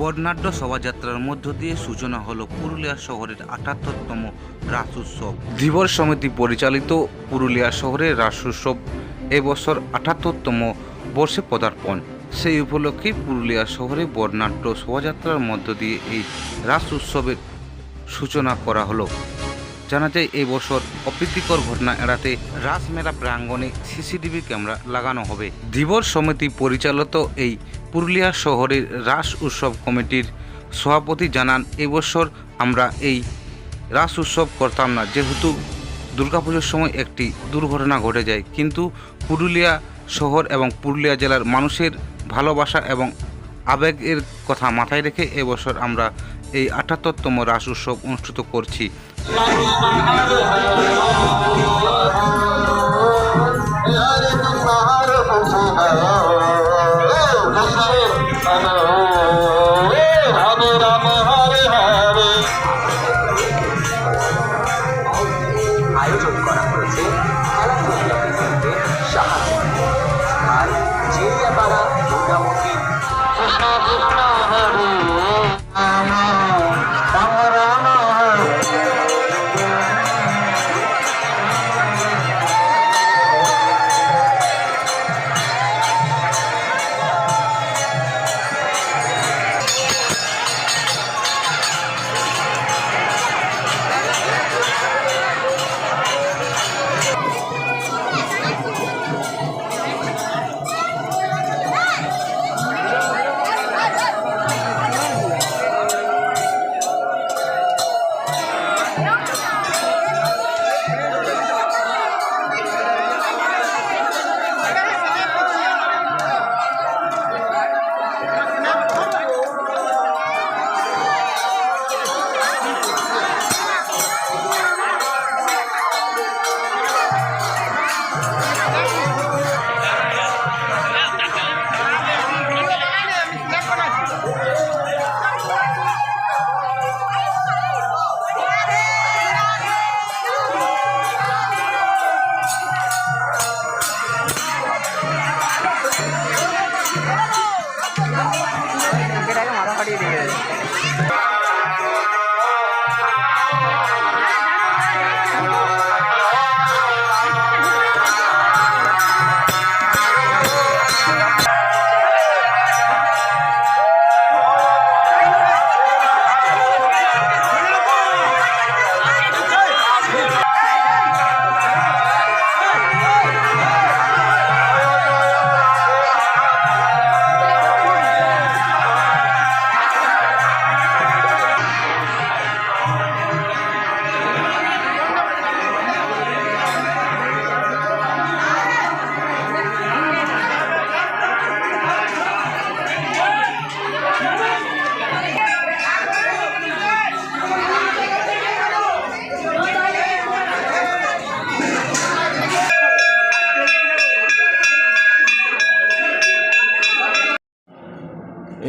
বর্ণাঢ্য শোভাযাত্রার মধ্য দিয়ে সূচনা হলো পুরুলিয়া শহরের আটাত্তরতম রাস উৎসব। ধীবর সমিতি পরিচালিত পুরুলিয়া শহরের রাস উৎসব এবছর আটাত্তরতম বর্ষে পদার্পণ। সেই উপলক্ষে পুরুলিয়া শহরে বর্ণাঢ্য শোভাযাত্রার মধ্য দিয়ে এই রাস উৎসবের সূচনা করা হলো। জানা যায় এই বছর অপ্রীতিকর ঘটনা এড়াতে রাসমেলা প্রাঙ্গণে সিসিটিভি ক্যামেরা লাগানো হবে। ধীবর সমিতি পরিচালিত এই পুরুলিয়া শহরের রাস উৎসব কমিটির সভাপতি জানান এবছর আমরা এই রাস উৎসব করতাম না। যেহেতু দুর্গাপুজোর সময় একটি দুর্ঘটনা ঘটে যায়, কিন্তু পুরুলিয়া শহর এবং পুরুলিয়া জেলার মানুষের ভালোবাসা এবং আবেগের কথা মাথায় রেখে এবছর আমরা এই আটাত্তরতম রাস উৎসব অনুষ্ঠিত করছি। हरे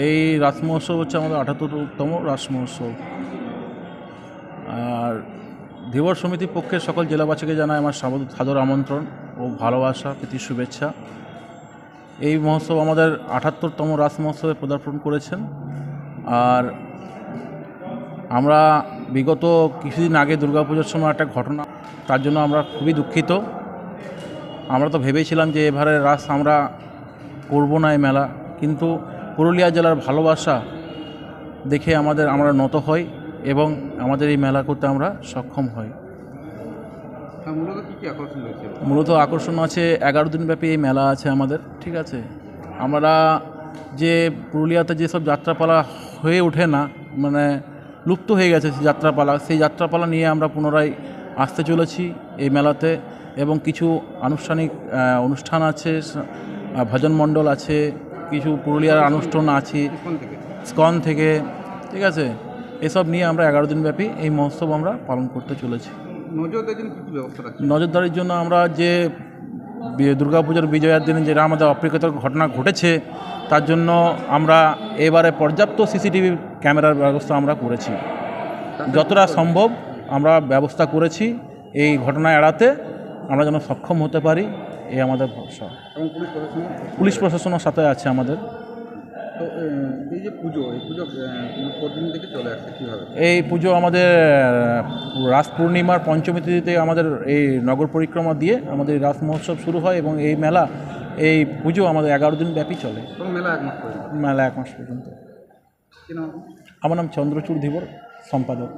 এই রাস মহোৎসব হচ্ছে আমাদের আঠাত্তরতম রাস মহোৎসব। আর ধীবর সমিতির পক্ষে সকল জেলাবাসীকে জানায় আমার সাদর আমন্ত্রণ ও ভালোবাসা, প্রীতি, শুভেচ্ছা। এই মহোৎসব আমাদের আঠাত্তরতম রাস মহোৎসবে পদার্পণ করেছেন। আর আমরা বিগত কিছুদিন আগে দুর্গাপুজোর সময় একটা ঘটনা, তার জন্য আমরা খুবই দুঃখিত। আমরা তো ভেবেছিলাম যে এবারে রাস আমরা করব না এই মেলা, কিন্তু পুরুলিয়া জেলার ভালোবাসা দেখে আমাদের আমরা নত হই এবং আমাদের এই মেলা করতে আমরা সক্ষম হই। মূলত আকর্ষণ আছে এগারো দিনব্যাপী এই মেলা আছে আমাদের ঠিক আছে? আমরা যে পুরুলিয়াতে যেসব যাত্রাপালা হয়ে ওঠে না মানে লুপ্ত হয়ে গেছে সেই যাত্রাপালা সেই যাত্রাপালা নিয়ে আমরা পুনরায় আসতে চলেছি এই মেলাতে এবং কিছু আনুষ্ঠানিক অনুষ্ঠান আছে ভজন মণ্ডল আছে কিছু পুরুলিয়ার আনুষ্ঠান আছে স্কন থেকে ঠিক আছে? এসব নিয়ে আমরা এগারো দিনব্যাপী এই মহোৎসব আমরা পালন করতে চলেছি। নজরদারির জন্য আমরা যে দুর্গাপুজোর বিজয়ার দিনে যেটা আমাদের অপ্রীতিকর ঘটনা ঘটেছে তার জন্য আমরা এবারে পর্যাপ্ত সিসিটিভি ক্যামেরার ব্যবস্থা আমরা করেছি। যতটা সম্ভব আমরা ব্যবস্থা করেছি এই ঘটনা এড়াতে আমরা যেন সক্ষম হতে পারি। এই আমাদের ভরসা। পুলিশ প্রশাসনের সাথে আছে আমাদের। তো এই যে পুজো এই পুজো থেকে চলে আসছে কীভাবে? এই পুজো আমাদের রাস পূর্ণিমার পঞ্চমী তিথিতে আমাদের এই নগর পরিক্রমা দিয়ে আমাদের রাস মহোৎসব শুরু হয় এবং এই মেলা এই পুজো আমাদের এগারো দিন ব্যাপী চলে। মেলা এক মাস পর্যন্ত। মেলা এক মাস পর্যন্ত। আমার নাম চন্দ্রচূড় ধীবর সম্পাদক।